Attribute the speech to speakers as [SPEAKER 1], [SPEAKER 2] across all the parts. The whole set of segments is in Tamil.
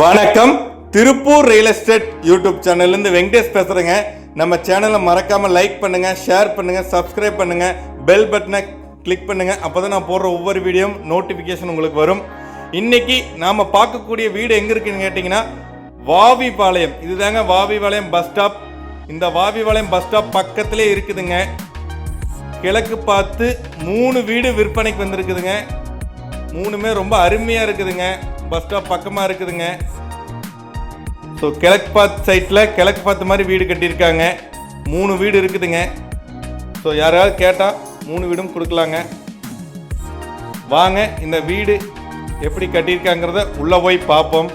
[SPEAKER 1] வணக்கம். திருப்பூர் ரியல் எஸ்டேட் யூடியூப் சேனல்லேருந்து வெங்கடேஷ் பேசுகிறேங்க நம்ம சேனலை மறக்காமல் லைக் பண்ணுங்கள் ஷேர் பண்ணுங்கள் சப்ஸ்கிரைப் பண்ணுங்கள் பெல் பட்டனை கிளிக் பண்ணுங்கள் அப்போ தான் நான் போடுற ஒவ்வொரு வீடியோ நோட்டிஃபிகேஷன் உங்களுக்கு வரும். இன்றைக்கி நாம் பார்க்கக்கூடிய வீடு எங்கே இருக்குன்னு கேட்டிங்கன்னா வாவிபாளையம். இதுதாங்க வாவிபாளையம் பஸ் ஸ்டாப் இந்த வாவிபாளையம் பஸ் ஸ்டாப் பக்கத்திலே இருக்குதுங்க. கிழக்கு பார்த்து மூணு வீடு விற்பனைக்கு வந்திருக்குதுங்க. மூணுமே ரொம்ப அருமையாக இருக்குதுங்க. பஸ் ஸ்டாப் பக்கமாக இருக்குதுங்க. ஸோ கிழக்கு பார்த்து சைட்டில் கிழக்கு பார்த்த மாதிரி வீடு கட்டியிருக்காங்க. மூணு வீடு இருக்குதுங்க. ஸோ யாராவது கேட்டால் மூணு வீடும் கொடுக்கலாங்க. வாங்க இந்த வீடு எப்படி கட்டியிருக்காங்கிறத உள்ளே போய் பார்ப்போம்.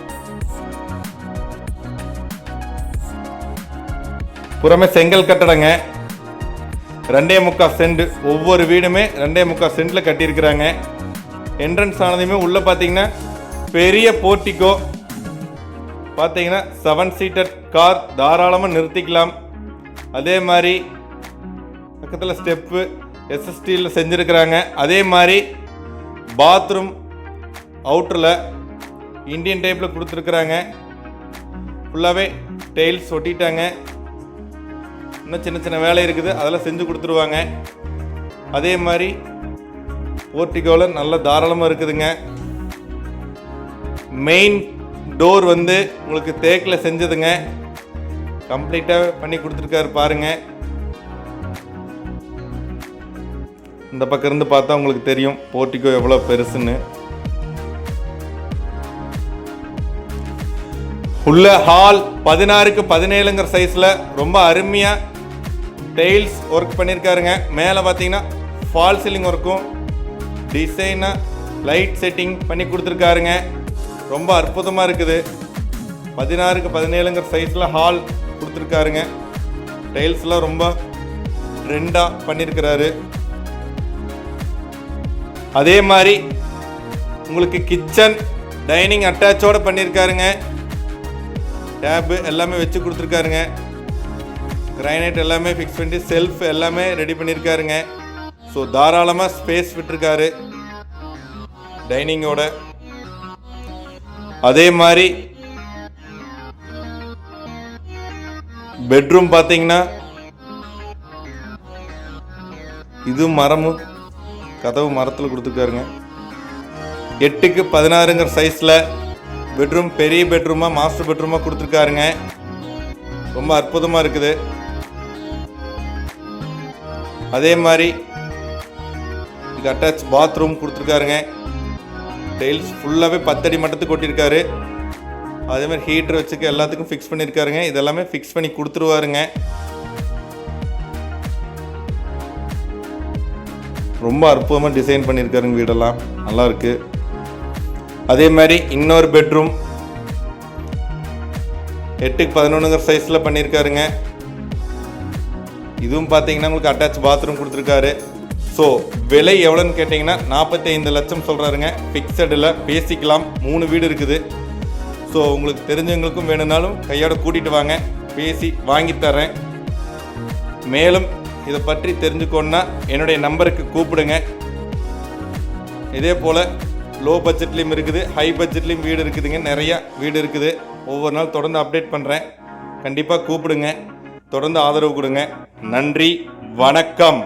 [SPEAKER 1] புறமே செங்கல் கட்டடங்க. ரெண்டே முக்கால் சென்ட். ஒவ்வொரு வீடுமே ரெண்டே முக்கால் சென்டில் கட்டியிருக்கிறாங்க. என்ட்ரன்ஸ் ஆனதையுமே உள்ளே பார்த்தீங்கன்னா பெரிய போர்ட்டிகோ. பார்த்தீங்கன்னா செவன் சீட்டர் கார் தாராளமாக நிறுத்திக்கலாம். அதே மாதிரி பக்கத்தில் ஸ்டெப்பு எஸ்எஸ்டியில் செஞ்சுருக்கிறாங்க. அதே மாதிரி பாத்ரூம் அவுட்டரில் இந்தியன் டைப்பில் கொடுத்துருக்குறாங்க. ஃபுல்லாகவே டெய்ல்ஸ் ஒட்டிட்டாங்க. இன்னும் சின்ன சின்ன வேலை இருக்குது. அதெல்லாம் செஞ்சு கொடுத்துருவாங்க. அதே மாதிரி போர்ட்டிகோவில் நல்லா தாராளமாக இருக்குதுங்க. மெயின் டோர் வந்து உங்களுக்கு தேக்கில் செஞ்சதுங்க. கம்ப்ளீட்டாக பண்ணி கொடுத்துருக்காரு பாருங்க. இந்த பக்கம் இருந்து பார்த்தா உங்களுக்கு தெரியும் போர்ட்டிகோ எவ்வளோ பெருசுன்னு. உள்ள ஹால் பதினாறுக்கு பதினேழுங்கிற சைஸில் ரொம்ப அருமையாக டைல்ஸ் ஒர்க் பண்ணியிருக்காருங்க மேலே பார்த்தீங்கன்னா ஃபால் சீலிங் ஒர்க்கும் டிசைனாக லைட் செட்டிங் பண்ணி கொடுத்துருக்காருங்க. ரொம்ப அற்புதமாக இருக்குது. பதினாறுக்கு பதினேழுங்கிற சைஸில் ஹால் கொடுத்துருக்காருங்க. டைல்ஸ்லாம் ரொம்ப ட்ரெண்டாக பண்ணியிருக்கிறாரு அதே மாதிரி உங்களுக்கு கிச்சன் டைனிங் அட்டாச்சோடு பண்ணியிருக்காருங்க டேப்பு எல்லாமே வச்சு கொடுத்துருக்காருங்க. கிரைனைட் எல்லாமே ஃபிக்ஸ் பண்ணி செல்ஃப் எல்லாமே ரெடி பண்ணியிருக்காருங்க ஸோ தாராளமாக ஸ்பேஸ் விட்டுருக்காரு. டைனிங்கோட அதே மாதிரி பெட்ரூம் பார்த்தீங்கன்னா இது மரமு கதவு மரத்தில் கொடுத்துருக்காருங்க. எட்டுக்கு பதினாறுங்கிற சைஸில் பெட்ரூம் பெரிய பெட்ரூமாக மாஸ்டர் பெட்ரூமாக கொடுத்துருக்காருங்க. ரொம்ப அற்புதமாக இருக்குது. அதே மாதிரி இதுக்கு அட்டாச் பாத்ரூம் கொடுத்துருக்காருங்க. டைல்ஸ் ஃபுல்லாகவே பத்தடி மட்டத்துக்கு கொட்டியிருக்காரு. அதே மாதிரி ஹீட்டர் வச்சுக்க எல்லாத்துக்கும் ஃபிக்ஸ் பண்ணியிருக்காருங்க. இதெல்லாமே ஃபிக்ஸ் பண்ணி கொடுத்துருவாருங்க. ரொம்ப அற்புதமாக டிசைன் பண்ணியிருக்காருங்க வீடெல்லாம். நல்லாயிருக்கு அதே மாதிரி இன்னொரு பெட்ரூம் எட்டுக்கு பதினொன்றுங்கிற சைஸில் பண்ணியிருக்காருங்க. இதுவும் பார்த்தீங்கன்னா உங்களுக்கு அட்டாச் பாத்ரூம் கொடுத்துருக்காரு. ஸோ விலை எவ்வளோன்னு கேட்டிங்கன்னா நாற்பத்தைந்து லட்சம் சொல்கிறாருங்க ஃபிக்ஸடில் பேசிக்கலாம். மூணு வீடு இருக்குது. ஸோ உங்களுக்கு தெரிஞ்சவங்களுக்கும் வேணும்னாலும் கையோட கூட்டிகிட்டு வாங்க. பேசி வாங்கித்தரேன் மேலும் இதை பற்றி தெரிஞ்சுக்கணுன்னா என்னுடைய நம்பருக்கு கூப்பிடுங்க. இதே போல் லோ பட்ஜெட்லேயும் இருக்குது ஹை பட்ஜெட்லேயும் வீடு இருக்குதுங்க. நிறையா வீடு இருக்குது. ஒவ்வொரு நாள் தொடர்ந்து அப்டேட் பண்ணுறேன் கண்டிப்பாக கூப்பிடுங்க. தொடர்ந்து ஆதரவு கொடுங்க. நன்றி. வணக்கம்.